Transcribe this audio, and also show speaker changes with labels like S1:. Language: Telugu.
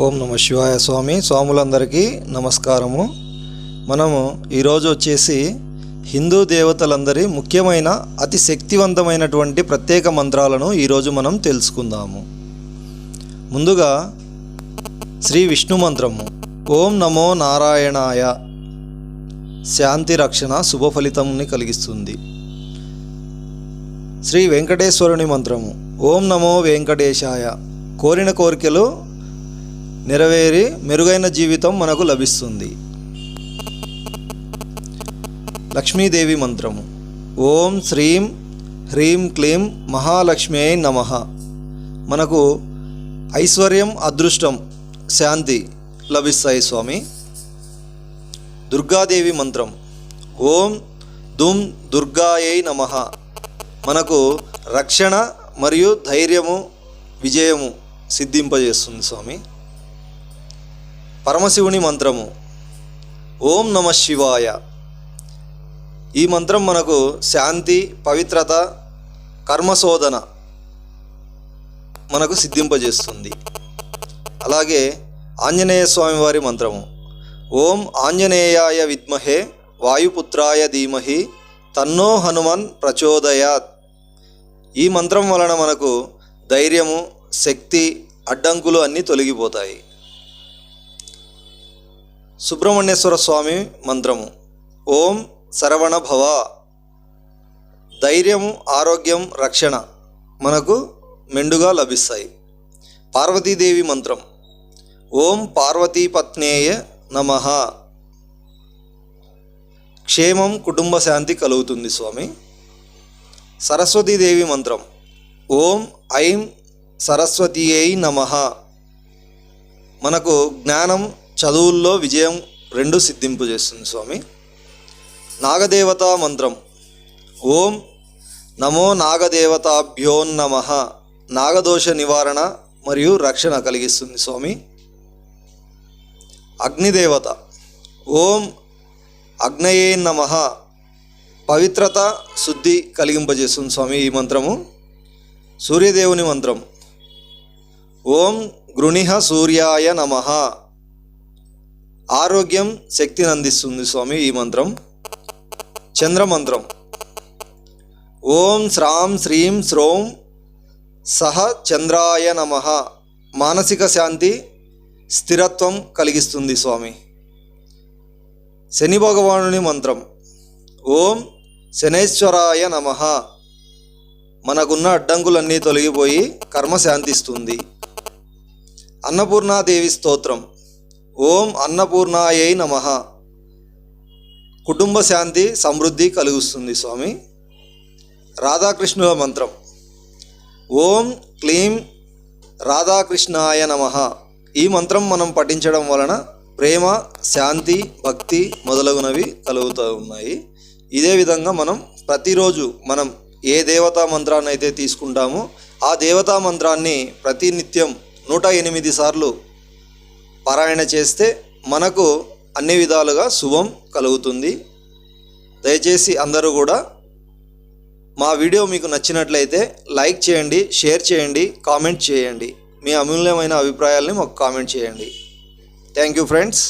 S1: ఓం నమ శివాయ స్వామి స్వాములందరికీ నమస్కారము. మనము ఈరోజు వచ్చేసి హిందూ దేవతలందరి ముఖ్యమైన అతి శక్తివంతమైనటువంటి ప్రత్యేక మంత్రాలను ఈరోజు మనం తెలుసుకుందాము. ముందుగా శ్రీ విష్ణు మంత్రము. ఓం నమో నారాయణాయ. శాంతి రక్షణ శుభ ఫలితంని కలిగిస్తుంది. శ్రీ వెంకటేశ్వరుని మంత్రము. ఓం నమో వెంకటేశాయ. కోరిన కోరికలు నెరవేరి మెరుగైన జీవితం మనకు లభిస్తుంది. లక్ష్మీదేవి మంత్రము. ఓం శ్రీం హ్రీం క్లీం మహాలక్ష్మి అయి నమ. మనకు ఐశ్వర్యం అదృష్టం శాంతి లభిస్తాయి స్వామి. దుర్గాదేవి మంత్రం. ఓం దుమ్ దుర్గాయై నమ. మనకు రక్షణ మరియు ధైర్యము విజయము సిద్ధింపజేస్తుంది స్వామి. పరమశివుని మంత్రము. ఓం నమ శివాయ. ఈ మంత్రం మనకు శాంతి పవిత్రత కర్మశోధన మనకు సిద్ధింపజేస్తుంది. అలాగే ఆంజనేయ స్వామివారి మంత్రము. ఓం ఆంజనేయాయ విద్మహే వాయుపుత్రాయ ధీమహి తన్నో హనుమన్ ప్రచోదయాత్. ఈ మంత్రం వలన మనకు ధైర్యము శక్తి అడ్డంకులు అన్నీ తొలగిపోతాయి. సుబ్రహ్మణ్యేశ్వర స్వామి మంత్రము. ఓం శరవణ భవ ధైర్యము ఆరోగ్యం రక్షణ మనకు మెండుగా లభిస్తాయి. పార్వతీదేవి మంత్రం. ఓం పార్వతీపత్నేయ నమ. క్షేమం కుటుంబ శాంతి కలుగుతుంది స్వామి. సరస్వతీదేవి మంత్రం. ఓం ఐం సరస్వతీయై నమ. మనకు జ్ఞానం చదువుల్లో విజయం రెండు సిద్ధింపు చేస్తుంది స్వామి. నాగదేవత మంత్రం. ఓం నమో నాగదేవతాభ్యోన్నమ నాగదోష నివారణ మరియు రక్షణ కలిగిస్తుంది స్వామి. అగ్నిదేవత. ఓం అగ్నయే నమ. పవిత్రత శుద్ధి కలిగింపజేస్తుంది స్వామి ఈ మంత్రము. సూర్యదేవుని మంత్రం. ఓం గృణిహ సూర్యాయ నమ. ఆరోగ్యం శక్తిని అందిస్తుంది స్వామి ఈ మంత్రం. చంద్రమంత్రం ఓం శ్రాం శ్రీం శ్రోం సహ చంద్రాయ నమ. మానసిక శాంతి స్థిరత్వం కలిగిస్తుంది స్వామి. శని భగవానుని మంత్రం. ఓం శనేశ్వరాయ నమ. మనకున్న అడ్డంకులన్నీ తొలగిపోయి కర్మ శాంతిస్తుంది. అన్నపూర్ణాదేవి స్తోత్రం. ఓం అన్నపూర్ణాయై నమ. కుటుంబ శాంతి సమృద్ధి కలుగుస్తుంది స్వామి. రాధాకృష్ణుల మంత్రం. ఓం క్లీం రాధాకృష్ణాయ నమ. ఈ మంత్రం మనం పఠించడం వలన ప్రేమ శాంతి భక్తి మొదలగునవి కలుగుతూ ఉన్నాయి. ఇదే విధంగా మనం ప్రతిరోజు మనం ఏ దేవతా మంత్రాన్ని అయితే తీసుకుంటామో ఆ దేవతా మంత్రాన్ని ప్రతినిత్యం నూట ఎనిమిది సార్లు పారాయణ చేస్తే మనకు అన్ని విధాలుగా శుభం కలుగుతుంది. దయచేసి అందరూ కూడా మా వీడియో మీకు నచ్చినట్లయితే లైక్ చేయండి షేర్ చేయండి కామెంట్ చేయండి. మీ అమూల్యమైన అభిప్రాయాల్ని మాకు కామెంట్ చేయండి. Thank you friends.